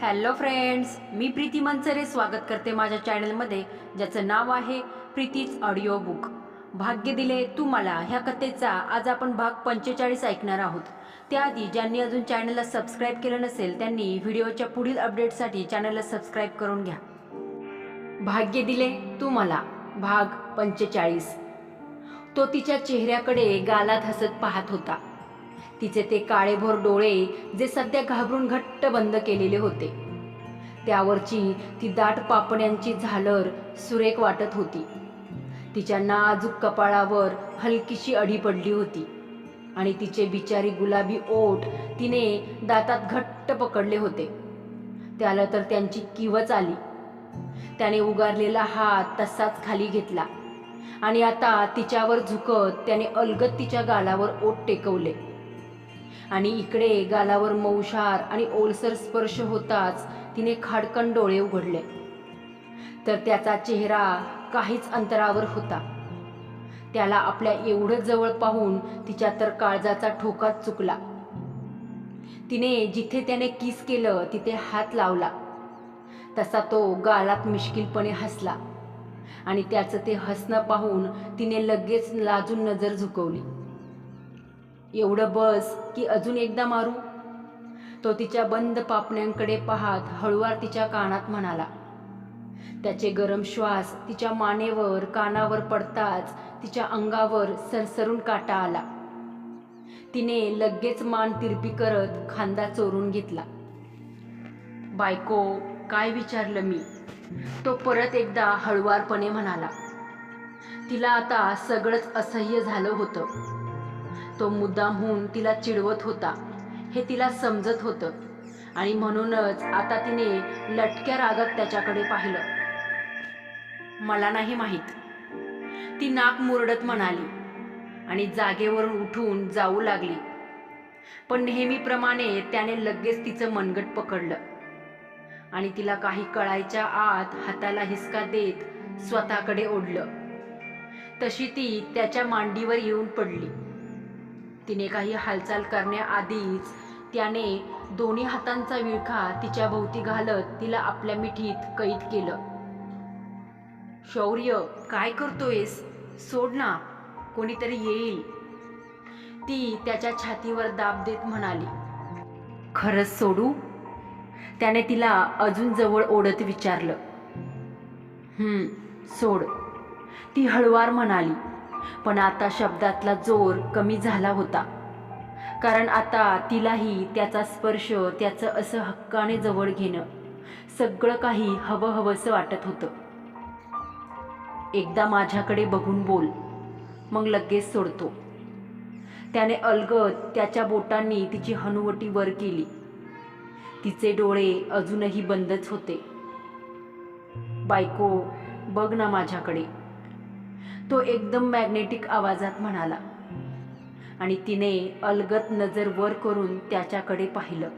Hello friends मी प्रीती मनसरे स्वागत करते माझ्या चॅनलमध्ये ज्याचं नाव आहे प्रीतीच ऑडिओ बुक भाग्य दिले तू मला ह्या कथेचा आज आपण भाग पंचेचाळीस ऐकणार आहोत. त्याआधी ज्यांनी अजून चॅनलला सबस्क्राईब केलं नसेल त्यांनी व्हिडिओच्या पुढील अपडेटसाठी चॅनलला सबस्क्राईब करून घ्या. भाग्य दिले तू मला भाग पंचेचाळीस. तो तिच्या चेहऱ्याकडे गालात हसत पाहत होता. तिचे ते काळेभोर डोळे जे सध्या घाबरून घट्ट बंद केलेले होते. त्यावरची ती दाट पापण्यांची झालर सुरेख वाटत होती. तिच्या नाजूक कपाळावर हलकीशी अडी पडली होती आणि तिचे बिचारी गुलाबी ओठ तिने दातात घट्ट पकडले होते. त्याला तर त्यांची किवच आली. त्याने उगारलेला हात तसाच खाली घेतला आणि आता तिच्यावर झुकत त्याने अलगत तिच्या गालावर ओठ टेकवले. आणि इकडे गालावर मौशार आणि ओलसर स्पर्श होताच तिने खाडकन डोळे उघडले. तर त्याचा चेहरा काहीच अंतरावर होता. त्याला आपल्या एवढं जवळ पाहून तिच्या तर काळजाचा ठोकाच चुकला. तिने जिथे त्याने किस केलं तिथे हात लावला. तसा तो गालात मिश्किलपणे हसला आणि त्याचं ते हसणं पाहून तिने लगेच लाजून नजर झुकवली. एवढं बस की अजून एकदा मारू? तो तिच्या बंद पापण्यांकडे पाहत हळुवार तिच्या कानात म्हणाला. त्याचे गरम श्वास तिच्या मानेवर कानावर पडताच तिच्या अंगावर सरसरून काटा आला. तिने लगेच मान तिरपी करत खांदा चोरून घेतला. बायको काय विचारलं मी? तो परत एकदा हळुवारपणे म्हणाला. तिला आता सगळंच असह्य झालं होतं. तो मुद्दामहून तिला चिडवत होता. हे तिला समजत होतं. आणि म्हणूनच आता तिने लटक्या रागात त्याच्याकडे पाहिलं. मला नाही माहीत. ती नाक मुरडत म्हणाली आणि जागेवरून उठून जाऊ लागली. पण नेहमीप्रमाणे त्याने लगेच तिचं मनगट पकडलं. आणि तिला काही कळायच्या आत हाताला हिसका देत स्वतःकडे ओढलं. तशी ती त्याच्या मांडीवर येऊन पडली. तिने काही हालचाल करण्याआधीच त्याने दोन्ही हातांचा विळखा तिच्या भोवती घालत तिला आपल्या मिठीत कैद केलं. शौर्य काय करतोयस? सोड ना कोणीतरी येईल. ती त्याच्या छातीवर दाब देत म्हणाली. खरंच सोडू? त्याने तिला अजून जवळ ओढत विचारलं. हम्म सोड. ती हळवार म्हणाली. पण आता शब्दातला जोर कमी झाला होता. कारण आता तिलाही त्याचा स्पर्श त्याचं असं हक्काने जवळ घेणं सगळं काही हवं हवंसं वाटत होतं. एकदा माझ्याकडे बघून बोल मग लगेच सोडतो. त्याने अलगत त्याच्या बोटांनी तिची हनुवटी वर केली. तिचे डोळे अजूनही बंदच होते. बायको बघ ना माझ्याकडे. तो एकदम मॅग्नेटिक आवाजात म्हणाला. आणि तिने अलगत नजर वर करून त्याच्याकडे पाहिलं.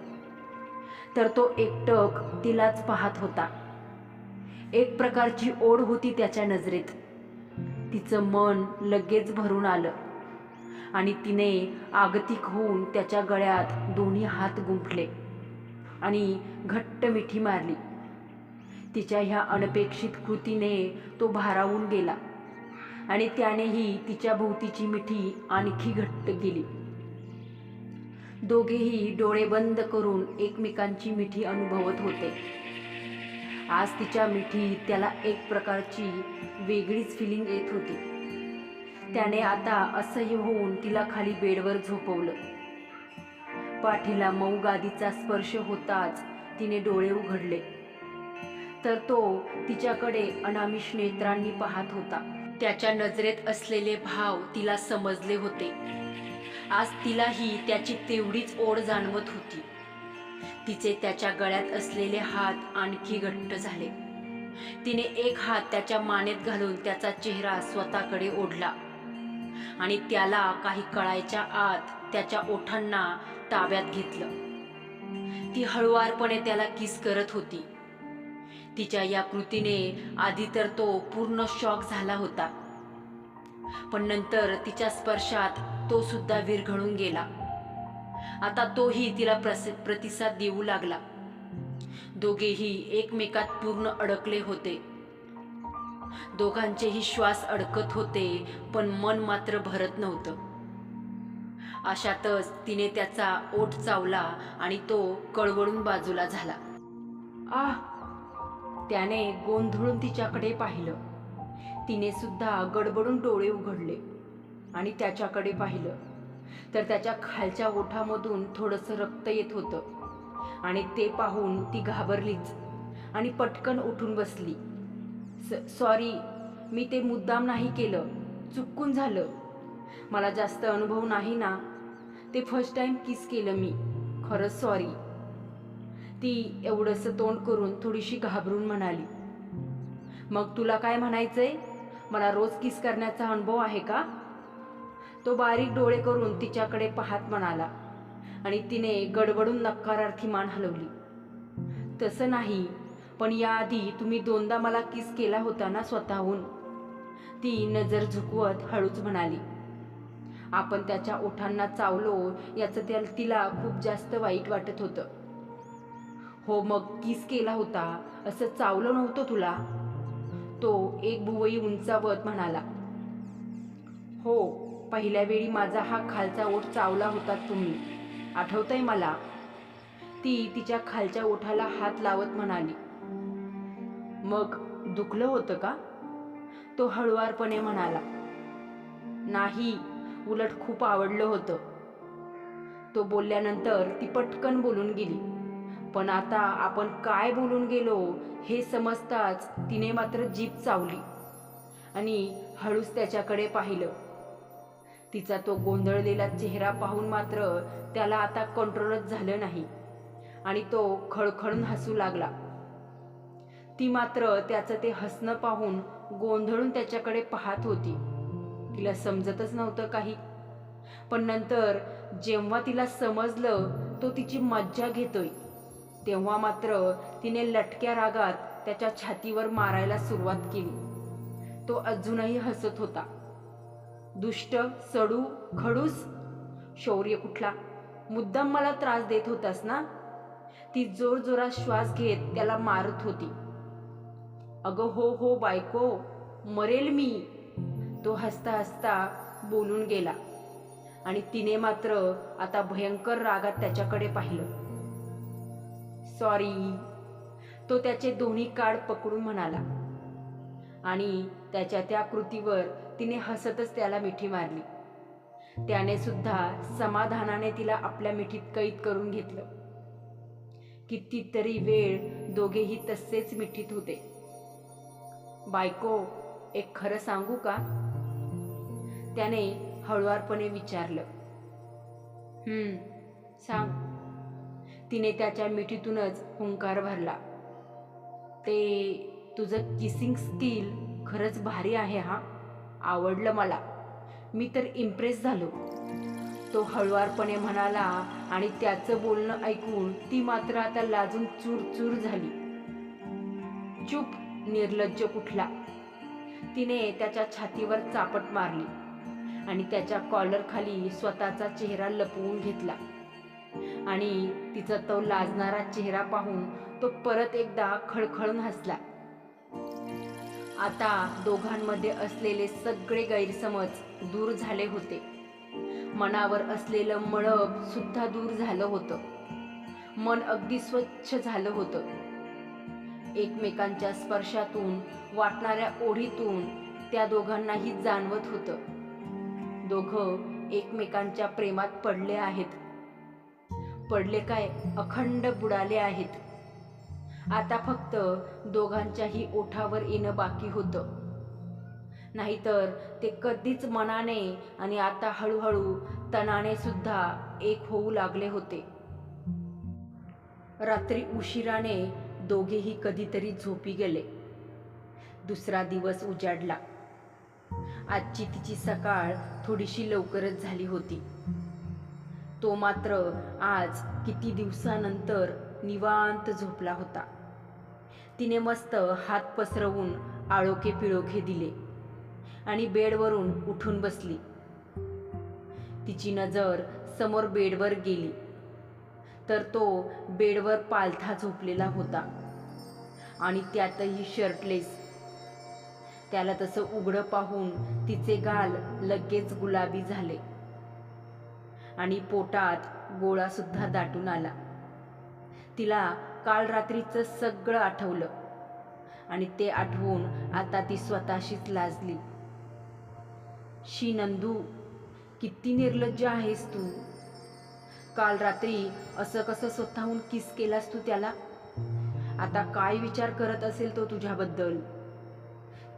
तर तो एकटक तिलाच पाहत होता. एक प्रकारची ओढ होती त्याच्या नजरेत. तिचं मन लगेच भरून आलं. आणि तिने आगतिक होऊन त्याच्या गळ्यात दोन्ही हात गुंफले आणि घट्ट मिठी मारली. तिच्या ह्या अनपेक्षित कृतीने तो भारावून गेला. आणि त्यानेही तिच्या भोवतीची मिठी आणखी घट्ट गेली दोघेही डोळे बंद करून एकमेकांची मिठी अनुभवत होते. आज तिच्या मिठी त्याला एक प्रकारची वेगळीच फिलिंग येत होती. त्याने आता असह्य होऊन तिला खाली बेडवर झोपवलं. पाठीला मऊ गादीचा स्पर्श होताच तिने डोळे उघडले. तर तो तिच्याकडे अनामिष नेत्रांनी पाहत होता. त्याच्या नजरेत असलेले भाव तिला समजले होते. आज तिलाही त्याची तेवढीच ओढ जाणवत होती. तिचे त्याच्या गळ्यात असलेले हात आणखी घट्ट झाले. तिने एक हात त्याच्या मानेत घालून त्याचा चेहरा स्वतःकडे ओढला. आणि त्याला काही कळायच्या आत त्याच्या ओठांना ताब्यात घेतलं. ती हळुवारपणे त्याला किस करत होती. तिच्या या कृतीने आधी तर तो पूर्ण शॉक झाला होता. पण नंतर तिच्या स्पर्शात तो सुद्धा विरघळून गेला. आता तोही तिला प्रस प्रतिसाद देऊ लागला. दोघेही एकमेकात पूर्ण अडकले होते. दोघांचेही श्वास अडकत होते पण मन मात्र भरत नव्हतं. अशातच तिने त्याचा ओठ चावला आणि तो कळवळून बाजूला झाला. आ त्याने गोंधळून तिच्याकडे पाहिलं. तिने सुद्धा गडबडून डोळे उघडले आणि त्याच्याकडे पाहिलं. तर त्याच्या खालच्या ओठामधून थोडंसं रक्त येत होतं आणि ते पाहून ती घाबरलीच आणि पटकन उठून बसली. स सॉरी मी ते मुद्दाम नाही केलं. चुकून झालं. मला जास्त अनुभव नाही ना. ते फर्स्ट टाइम किस केलं मी. खरंच सॉरी. ती एवढंसं तोंड करून थोडीशी घाबरून म्हणाली मग तुला काय म्हणायचंय? मला रोज किस करण्याचा अनुभव आहे का? तो बारीक डोळे करून तिच्याकडे पाहत म्हणाला आणि तिने गडबडून नकारार्थी मान हलवली. तसं नाही पण याआधी तुम्ही दोनदा मला किस केला होता ना स्वतःहून? ती नजर झुकवत हळूच म्हणाली. आपण त्याच्या ओठांना चावलो याचं त्या तिला खूप जास्त वाईट वाटत होतं. हो मग किस केला होता? असं चावलं नव्हतं तुला? तो एक भुवई उंचावत म्हणाला. हो पहिल्या वेळी माझा हा खालचा ओठ चावला होता तुम्ही. आठवतंय मला? ती तिच्या खालच्या ओठाला हात लावत म्हणाली. मग दुखलं होतं का? तो हळुवारपणे म्हणाला. नाही उलट खूप आवडलं होतं. तो बोलल्यानंतर ती पटकन बोलून गेली. पण आता आपण काय बोलून गेलो हे समजताच तिने मात्र जीभ चावली. आणि हळूच त्याच्याकडे पाहिलं. तिचा तो गोंधळलेला चेहरा पाहून मात्र त्याला आता कंट्रोलच झालं नाही. आणि तो खळखळून हसू लागला. ती मात्र त्याचं ते हसणं पाहून गोंधळून त्याच्याकडे पाहत होती. तिला समजतच नव्हतं काही. पण नंतर जेव्हा तिला समजलं तो तिची मज्जा घेतोय. तेव्हा मात्र तिने लटक्या रागात त्याच्या छातीवर मारायला सुरुवात केली. तो अजूनही हसत होता. दुष्ट सडू खडूस? शौर्य कुठला? मुद्दाम मला त्रास देत होतास ना? ती जोर जोरात श्वास घेत त्याला मारत होती. अगं हो हो बायको मरेल मी. तो हसता हसता बोलून गेला. आणि तिने मात्र आता भयंकर रागात त्याच्याकडे पाहिलं. सॉरी तो त्याचे दोन्ही काड पकडून म्हणाला. आणि त्याच्या त्या कृतीवर तिने हसतच त्याला मिठी मारली. त्याने सुद्धा समाधानाने तिला आपल्या मिठीत कैद करून घेतलं. कितीतरी वेळ दोघेही तसेच मिठीत होते. बायको एक खरं सांगू का? त्याने हळुवारपणे विचारलं. हम्म सांग. तिने त्याच्या मिठीतूनच हुंकार भरला. ते तुझं किसिंग स्किल खरंच भारी आहे हा. आवडलं मला. मी तर इम्प्रेस झालो. तो हळुवारपणे म्हणाला आणि त्याचं बोलणं ऐकून ती मात्र आता लाजून चूर चूर झाली. चूप निर्लज्ज कुठला. तिने त्याच्या छातीवर चापट मारली आणि त्याच्या कॉलर खाली स्वतःचा चेहरा लपवून घेतला. आणि तिचा तो लाजणारा चेहरा पाहून तो परत एकदा खळखळून हसला. आता दोघांमध्ये असलेले सगळे गैरसमज दूर झाले होते. मनावर असलेलं मळब सुद्धा दूर झालं होतं. मन अगदी स्वच्छ झालं होतं. एकमेकांच्या स्पर्शातून वाटणाऱ्या ओढीतून त्या दोघांनाही जाणवत होतं. दोघं एकमेकांच्या प्रेमात पडले आहेत. पडले काय? अखंड बुडाले आहेत. आता फक्त दोघांच्याही ओठावर येणं बाकी होतं. नाहीतर ते कधीच मनाने आणि आता हळूहळू तणाने सुद्धा एक होऊ लागले होते. रात्री उशिराने दोघेही कधीतरी झोपी गेले. दुसरा दिवस उजाडला. आजची तिची सकाळ थोडीशी लवकरच झाली होती. तो मात्र आज किती दिवसानंतर निवांत झोपला होता. तिने मस्त हात पसरवून आळोखे पिळोखे दिले आणि बेडवरून उठून बसली. तिची नजर समोर बेडवर गेली तर तो बेडवर पालथा झोपलेला होता आणि त्यातही शर्टलेस त्याला तसं उघडं पाहून तिचे गाल लगेच गुलाबी झाले. आणि पोटात गोळा सुद्धा दाटून आला. तिला काल रात्रीचं सगळं आठवलं आणि ते आठवून आता ती स्वतःशीच लाजली. शी नंदू किती निर्लज्ज आहेस तू. काल रात्री असं कसं स्वतःहून किस केलास तू त्याला? आता काय विचार करत असेल तो तुझ्याबद्दल?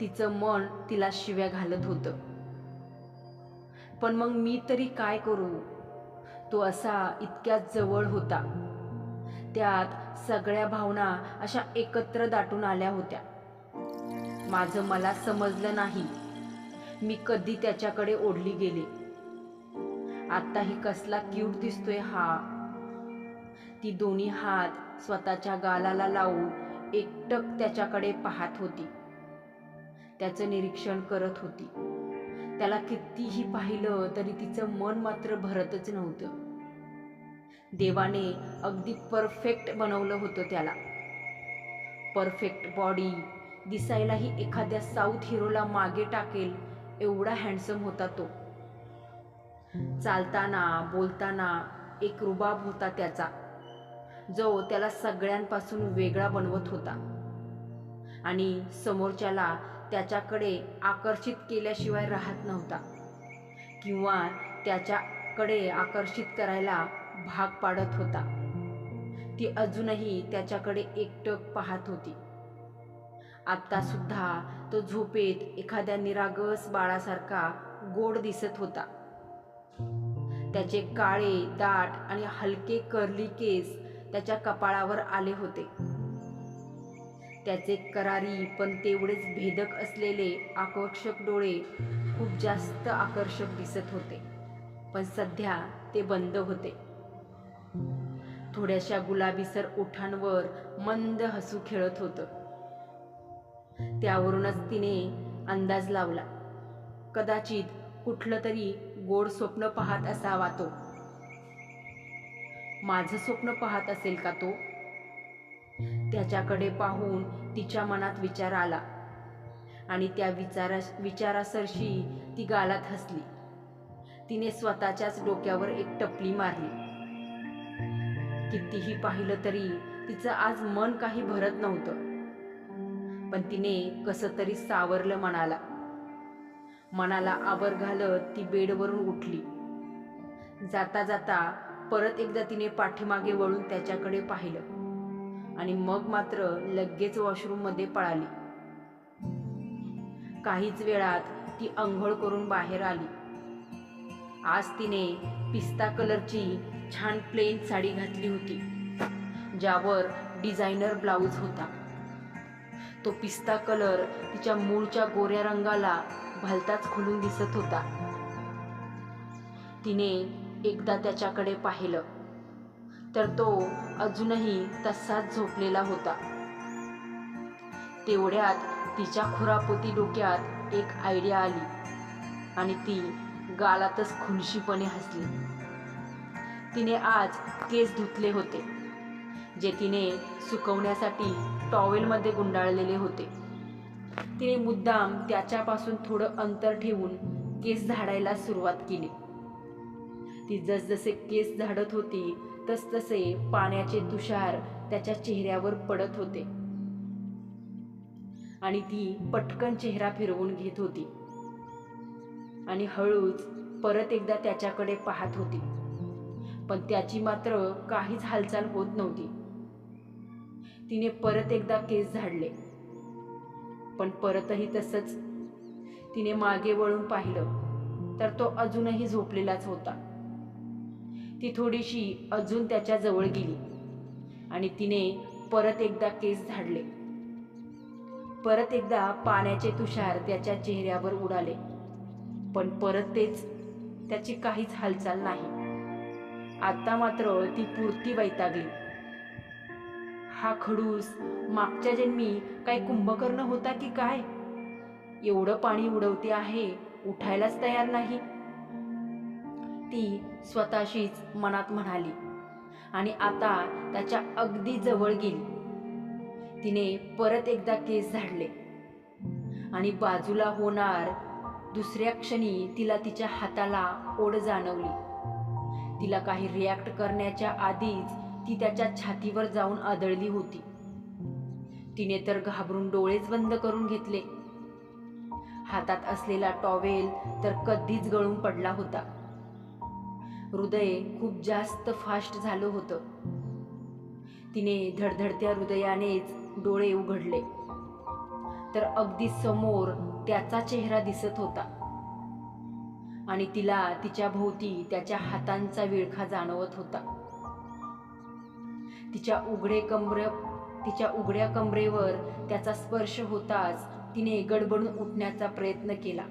तिचं मन तिला शिव्या घालत होतं. पण मग मी तरी काय करू? तो असा इतक्या जवळ होता. त्यात सगळ्या भावना अशा एकत्र दाटून आल्या होत्या. माझं मला समजलं नाही. मी कधी त्याच्याकडे ओढली गेले. आत्ताही कसला क्यूट दिसतोय हा. ती दोन्ही हात स्वतःच्या गालाला लावून एकटक त्याच्याकडे पाहत होती. त्याचं निरीक्षण करत होती. त्याला कितीही पाहिलं तरी तिचं मन मात्र भरतच नव्हतं. देवाने अगदी परफेक्ट बनवलं होतं त्याला. परफेक्ट बॉडी दिसायलाही एखाद्या साऊथ हिरोला मागे टाकेल एवढा हँडसम होता तो. चालताना बोलताना एक रुबाब होता त्याचा जो त्याला सगळ्यांपासून वेगळा बनवत होता. आणि समोरच्याला त्याच्याकडे आकर्षित केल्याशिवाय राहत नव्हता. किंवा त्याच्याकडे आकर्षित करायला भाग पाडत होता. ती अजूनही त्याच्याकडे एकटक पाहत होती. आत्तासुद्धा तो झोपेत एखाद्या निरागस बाळासारखा गोड दिसत होता. त्याचे काळे दाट आणि हलके कर्ली केस त्याच्या कपाळावर आले होते. त्याचे करारी पण तेवढेच भेदक असलेले आकर्षक डोळे खूप जास्त आकर्षक दिसत होते. पण सध्या ते बंद होते. थोड्याशा गुलाबीसर ओठांवर मंद हसू खेळत होतं. त्यावरूनच तिने अंदाज लावला. कदाचित कुठलं तरी गोड स्वप्न पाहत असावा तो. माझं स्वप्न पाहत असेल का तो? त्याच्याकडे पाहून तिच्या मनात विचार आला. आणि त्या विचारा विचारासरशी ती गालात हसली. तिने स्वतःच्याच डोक्यावर एक टपली मारली. कितीही पाहिलं तरी तिचं आज मन काही भरत नव्हतं. पण तिने कसं तरी सावरलं मनाला. मनाला आवर घालत ती बेडवरून उठली. जाता जाता परत एकदा तिने पाठीमागे वळून त्याच्याकडे पाहिलं. आणि मग मात्र लगेच वॉशरूममध्ये पळाली. काहीच वेळात ती अंघोळ करून बाहेर आली. आज तिने पिस्ता कलरची छान प्लेन साडी घातली होती ज्यावर डिझायनर ब्लाऊज होता. तो पिस्ता कलर तिच्या मूळच्या गोऱ्या रंगाला भलताच खुलून दिसत होता. तिने एकदा त्याच्याकडे पाहिलं. तर तो अजूनही तसाच झोपलेला होता. तेवढ्यात तिच्या खुरापोती डोक्यात एक आयडिया आली आणि ती गालातच खुनशीपणे हसली. तिने आज केस धुतले होते जे तिने सुकवण्यासाठी टॉवेलमध्ये गुंडाळलेले होते. तिने मुद्दाम त्याच्यापासून थोडं अंतर ठेवून केस झाडायला सुरुवात केली. ती जसजसे केस झाडत होती तसतसे पाण्याचे तुषार त्याच्या चेहऱ्यावर पडत होते. आणि ती पटकन चेहरा फिरवून घेत होती. आणि हळूच परत एकदा त्याच्याकडे पाहत होती. पण त्याची मात्र काहीच हालचाल होत नव्हती. तिने परत एकदा केस झाडले. पण परतही तसंच तिने मागे वळून पाहिलं तर तो अजूनही झोपलेलाच होता. ती थोडीशी अजून त्याच्याजवळ गेली. आणि तिने परत एकदा केस झाडले. परत एकदा पाण्याचे तुषार त्याच्या चेहऱ्यावर उडाले. पण परत तेच त्याची काहीच हालचाल नाही. आता मात्र ती पुरती वैतागली. हा खडूस मागच्या जन्मी काय कुंभकर्ण होता की काय? एवढं पाणी उडवते आहे उठायलाच तयार नाही. ती स्वतःशीच मनात म्हणाली आणि आता त्याच्या अगदी जवळ गेली. तिने परत एकदा केस झाडले आणि बाजूला होणार दुसऱ्या क्षणी तिला तिच्या हाताला ओढ जाणवली. तिला काही रिॲक्ट करण्याच्या आधीच ती त्याच्या छातीवर जाऊन आदळली होती. तिने तर घाबरून डोळेच बंद करून घेतले. हातात असलेला टॉवेल तर कधीच गळून पडला होता. हृदय खूप जास्त फास्ट झालं होतं. तिने धडधडत्या हृदयानेच डोळे उघडले. तर अगदी समोर त्याचा चेहरा दिसत होता. आणि तिला तिच्या भोवती त्याच्या हातांचा विळखा जाणवत होता. तिच्या उघडे कमरे तिच्या उघड्या कमरेवर त्याचा स्पर्श होताच तिने गडबडून उठण्याचा प्रयत्न केला.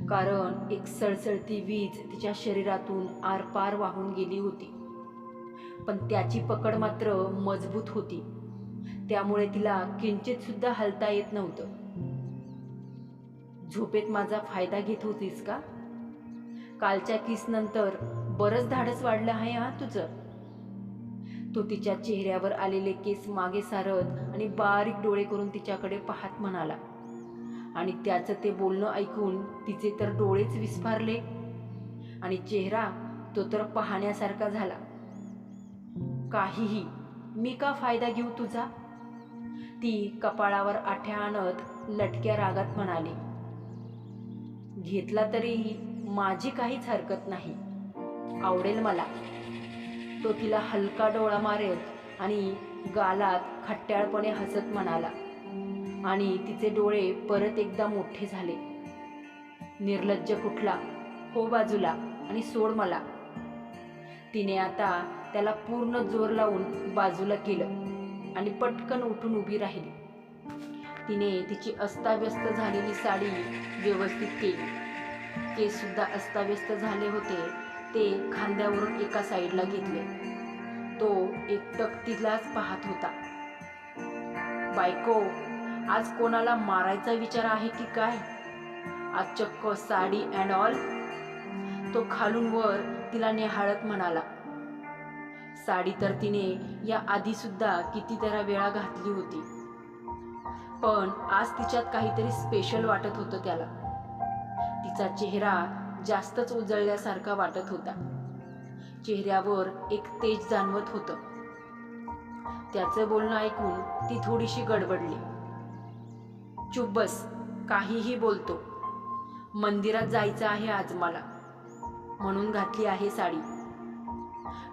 कारण एक सळसळती वीज तिच्या शरीरातून आरपार वाहून गेली होती. पण त्याची पकड मात्र मजबूत होती. त्यामुळे तिला किंचित सुद्धा हलता येत नव्हतं. झोपेत माझा फायदा घेत होतीस का? कालच्या किस नंतर बरंच धाडस वाढलं आहे हा तुझं. तो तिच्या चेहऱ्यावर आलेले केस मागे सारत आणि बारीक डोळे करून तिच्याकडे पाहत म्हणाला आणि त्याचं ते बोलणं ऐकून तिचे तर डोळेच विस्फारले. आणि चेहरा तो तर पाहण्यासारखा झाला. काहीही मी का फायदा घेऊ तुझा? ती कपाळावर आठ्या आणत लटक्या रागात म्हणाली. घेतला तरी माझी काहीच हरकत नाही. आवडेल मला. तो तिला हलका डोळा मारेल आणि गालात खट्ट्याळपणे हसत म्हणाला. आणि तिचे डोळे परत एकदा मोठे झाले. निर्लज्ज कुठला? हो बाजूला आणि सोड मला. तिने आता त्याला पूर्ण जोर लावून बाजूला केलं आणि पटकन उठून उभी राहिली. तिने तिची अस्ताव्यस्त झालेली साडी व्यवस्थित केली. केससुद्धा अस्ताव्यस्त झाले होते ते खांद्यावरून एका साईडला घेतले. तो एकटक तिलाच पाहत होता. बायको आज कोणाला मारायचा विचार आहे की काय? आज चक्क साडी अँड ऑल तो खालून वर तिला निहाळत म्हणाला साडी तर तिने या आधी सुद्धा कितीतरा वेळा घातली होती. पण आज तिच्यात काहीतरी स्पेशल वाटत होतं त्याला. तिचा चेहरा जास्तच उजळल्यासारखा वाटत होता. चेहऱ्यावर एक तेज जाणवत होतं. त्याचं बोलणं ऐकून ती थोडीशी गडबडली. चुप बस काहीही बोलतो. मंदिरात जायचं आहे आज मला. म्हणून घातली आहे साडी.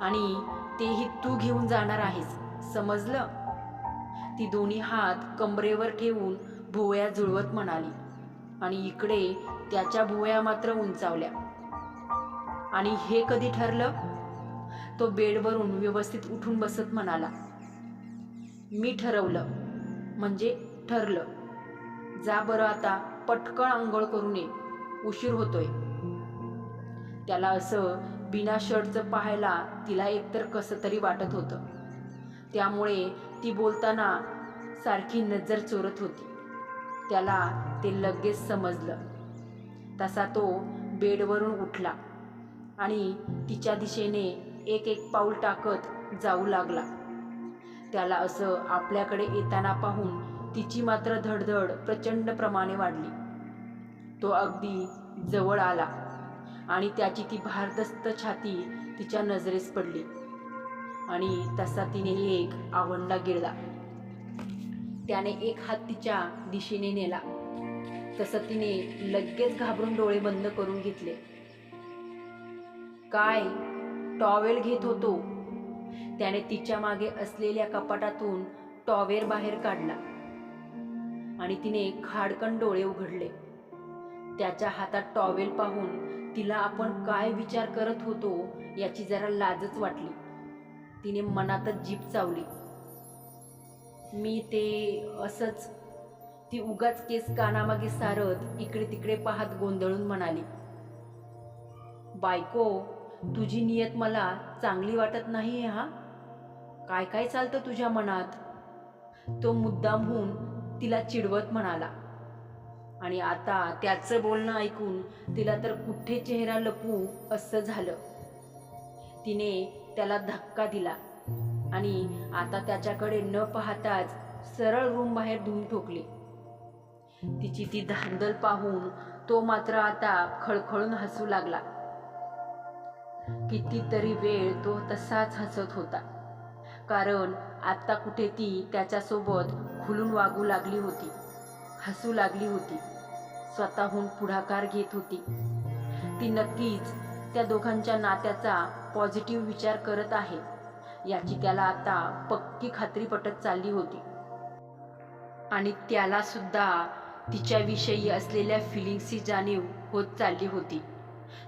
आणि तेही तू घेऊन जाणार आहेस समजलं? ती दोन्ही हात कमरेवर ठेवून भुवया जुळवत म्हणाली. आणि इकडे त्याच्या भुवया मात्र उंचावल्या. आणि हे कधी ठरलं? तो बेडवरून व्यवस्थित उठून बसत म्हणाला. मी ठरवलं म्हणजे ठरलं. जा बरं आता पटकन आंघोळ करून ये. उशीर होतोय. त्याला असं बिना शर्टचं पाहायला तिला एकतर कसं तरी वाटत होतं. त्यामुळे ती बोलताना सारखी नजर चोरत होती. त्याला ते लगेच समजलं. तसा तो बेडवरून उठला आणि तिच्या दिशेने एक एक पाऊल टाकत जाऊ लागला. त्याला असं आपल्याकडे येताना पाहून तिची मात्र धडधड प्रचंड प्रमाणे वाढली. तो अगदी जवळ आला आणि त्याची ती भारदस्त छाती तिच्या नजरेस पडली. आणि तसा तिने एक आवंडा गिळला. त्याने एक हात तिच्या दिशेने नेला. तसं तिने लगेच घाबरून डोळे बंद करून घेतले. काय? टॉवेल घेत होतो. त्याने तिच्यामागे असलेल्या कपाटातून टॉवेल बाहेर काढला. आणि तिने खाडकन डोळे उघडले. त्याच्या हातात टॉवेल पाहून तिला आपण काय विचार करत होतो याची जरा लाजच वाटली. तिने मनातच जीप चावली. मी ते असंच ती उगाच केस कानामागे सारत इकडे तिकडे पाहत गोंधळून म्हणाली बायको तुझी नियत मला चांगली वाटत नाही हा? काय काय चालतं तुझ्या मनात? तो मुद्दाम होऊन तिला चिडवत म्हणाला. आणि आता त्याचं बोलणं ऐकून तिला तर कुठे चेहरा लपवू असं झालं. तिने त्याला धक्का दिला आणि आता त्याच्याकडे न पाहताच सरळ रूम बाहेर धूम ठोकले. तिची ती धांदल पाहून तो मात्र आता खळखळून हसू लागला. कितीतरी वेळ तो तसाच हसत होता. कारण आता कुठे ती त्याच्यासोबत खुलून वागू लागली होती. हसू लागली होती. स्वतःहून पुढाकार घेत होती. ती नक्कीच त्या दोघांच्या नात्याचा पॉझिटिव्ह विचार करत आहे याची त्याला आता पक्की खात्री पटत चालली होती. आणि त्याला सुद्धा तिच्याविषयी असलेल्या फिलिंग्सची जाणीव होत चालली होती.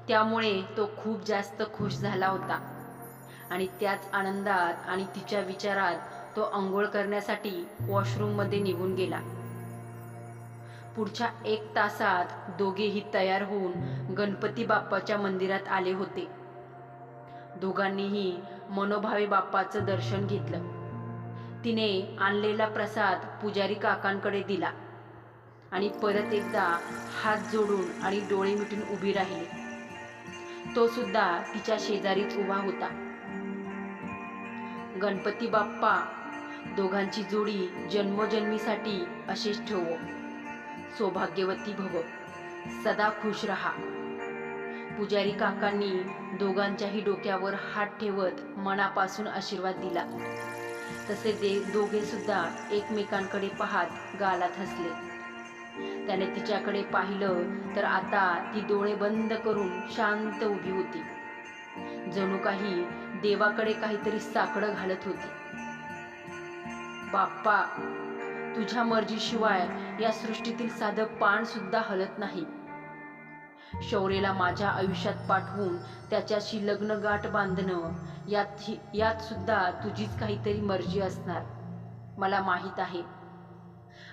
त्यामुळे तो खूप जास्त खुश झाला होता. आणि त्याच आनंदात आणि तिच्या विचारात तो आंघोळ करण्यासाठी वॉशरूममध्ये निघून गेला. पुढच्या एक तासात दोघेही तयार होऊन गणपती बाप्पाच्या मंदिरात आले होते. दोघांनीही मनोभावे बाप्पाचं दर्शन घेतलं. तिने आणलेला प्रसाद पुजारी काकांकडे दिला आणि परत एकदा हात जोडून आणि डोळे मिटून उभी राहिली. तो सुद्धा तिच्या शेजारीच उभा होता. गणपती बाप्पा दोघांची जोडी जन्मोजन्मीसाठी अशीच ठेवो. सौभाग्यवती भव. सदा खुश रहा. पुजारी काकांनी दोघांच्याही डोक्यावर हात ठेवत मनापासून आशीर्वाद दिला. तसे ते दोघे सुद्धा एकमेकांकडे पाहत गालात हसले. त्याने तिच्याकडे पाहिलं तर आता ती डोळे बंद करून शांत उभी होती. जणू काही देवाकडे काहीतरी साकडं घालत होती. बाप्पा तुझ्या मर्जीशिवाय या सृष्टीतील साधं पान सुद्धा हलत नाही. शौर्यला माझ्या आयुष्यात पाठवून त्याच्याशी लग्न गाठ बांधणं यात ही- यात सुद्धा तुझीच काहीतरी मर्जी असणार मला माहीत आहे.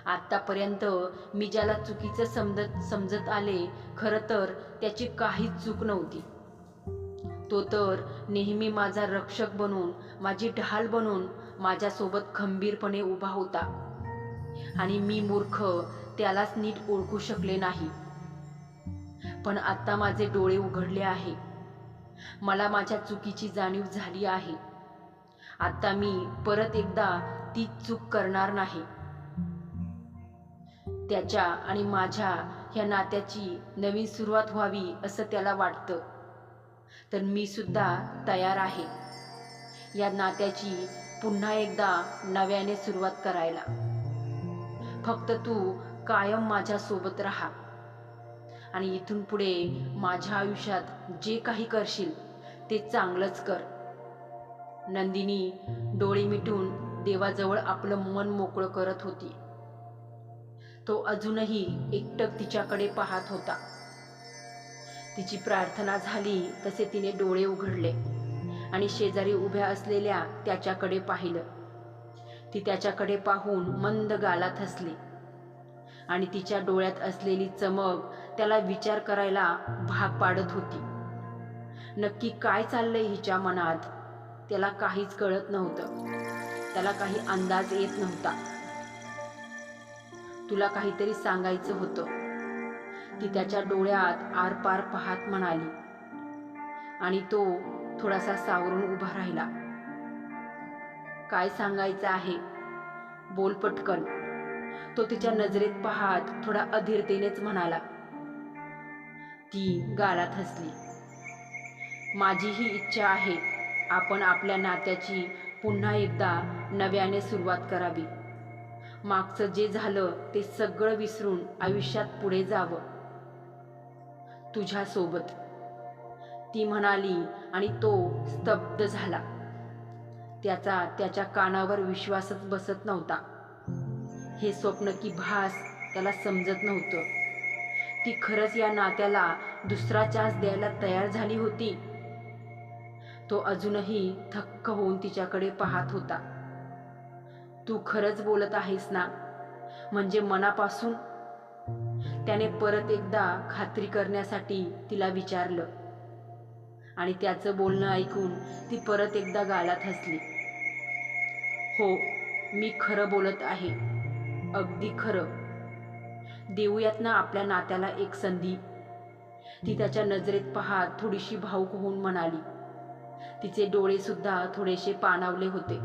आत्तापर्यंत मी ज्याला चुकीचं समजत समजत आले खरं तर त्याची काहीच चूक नव्हती. तो तर नेहमी माझा रक्षक बनून माझी ढाल बनून माझ्यासोबत खंबीरपणे उभा होता. आणि मी मूर्ख त्यालाच नीट ओळखू शकले नाही. पण आत्ता माझे डोळे उघडले आहे. मला माझ्या चुकीची जाणीव झाली आहे. आत्ता मी परत एकदा ती चूक करणार नाही. त्याच्या आणि माझ्या ह्या नात्याची नवीन सुरुवात व्हावी असं त्याला वाटतं. तर मी सुद्धा तयार आहे. या नात्याची पुन्हा एकदा नव्याने सुरुवात करायला. फक्त तू कायम माझ्या सोबत राहा. आणि इथून पुढे माझ्या आयुष्यात जे काही करशील ते चांगलंच कर. नंदिनी डोळे मिटून देवाजवळ आपलं मन मोकळं करत होती. तो अजूनही एकटक तिच्याकडे पाहत होता. तिची प्रार्थना झाली तसे तिने डोळे उघडले. आणि शेजारी उभ्या असलेल्या त्याच्याकडे पाहिलं. ती त्याच्याकडे पाहून मंद गालात हसली. आणि तिच्या डोळ्यात असलेली चमक त्याला विचार करायला भाग पाडत होती. नक्की काय चाललंय हिच्या मनात? त्याला काहीच कळत नव्हतं. त्याला काही अंदाज येत नव्हता. तुला काहीतरी सांगायचं होतं. ती त्याच्या डोळ्यात आरपार पाहत म्हणाली. आणि तो थोडासा सावरून उभा राहिला. काय सांगायचं आहे? बोल पटकन. तो तिच्या नजरेत पाहत थोडा अधीरतेनेच म्हणाला. ती गालात हसली. माझीही इच्छा आहे आपण आपल्या नात्याची पुन्हा एकदा नव्याने सुरुवात करावी. मागचं जे झालं ते सगळं विसरून आयुष्यात पुढे जावं. तुझ्यासोबत. ती म्हणाली आणि तो स्तब्ध झाला. त्याचा त्याच्या कानावर विश्वासच बसत नव्हता. हे स्वप्न की भास त्याला समजत नव्हतं. ती खरंच या नात्याला दुसरा चान्स द्यायला तयार झाली होती. तो अजूनही थक्क होऊन तिच्याकडे पाहत होता. तू खरंच बोलत आहेस ना? म्हणजे मनापासून? त्याने परत एकदा खात्री करण्यासाठी तिला विचारलं. आणि त्याचं बोलणं ऐकून ती परत एकदा गालात हसली. हो मी खरं बोलत आहे. अगदी खरं. देऊयात ना आपल्या नात्याला एक संधी. ती त्याच्या नजरेत पाहत थोडीशी भाऊक होऊन म्हणाली. तिचे डोळे सुद्धा थोडेसे पाणावले होते.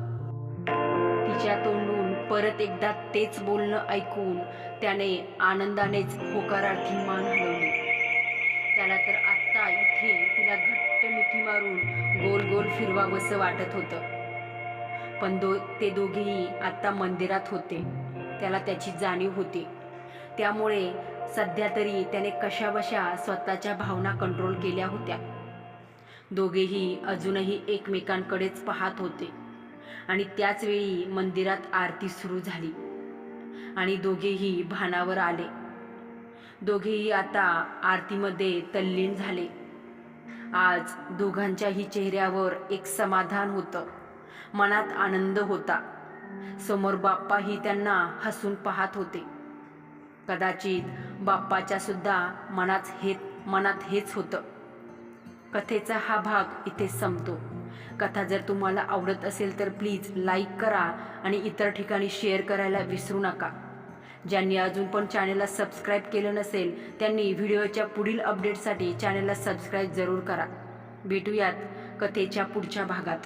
तिच्या तोंडून परत एकदा तेच बोलणं ऐकून त्याने आनंदानेच होकारार्थी मान हलवली. त्याला तर आत्ता इथे तिला घट्ट मिठी मारून गोल गोल फिरवावंसं वाटत होतं. पण दो ते दोघेही आत्ता मंदिरात होते. त्याला त्याची जाणीव होती. त्यामुळे सध्या तरी त्याने कशाबशा स्वतःच्या भावना कंट्रोल केल्या होत्या. दोघेही अजूनही एकमेकांकडेच पाहत होते. आणि त्याचवेळी मंदिरात आरती सुरू झाली. आणि दोघेही भानावर आले. दोघेही आता आरतीमध्ये तल्लीन झाले. आज दोघांच्याही चेहऱ्यावर एक समाधान होतं. मनात आनंद होता. समोर बाप्पाही त्यांना हसून पाहत होते. कदाचित बाप्पाच्या सुद्धा मनात हे मनात हेच होतं. कथेचा हा भाग इथे संपतो. कथा जर तुम्हाला आवडत असेल तर प्लीज लाईक करा आणि इतर ठिकाणी शेअर करायला विसरू नका. ज्यांनी अजून पण चॅनलला सबस्क्राईब केलं नसेल त्यांनी व्हिडिओच्या पुढील अपडेटसाठी चॅनलला सबस्क्राईब जरूर करा. भेटूयात कथेच्या पुढच्या भागात.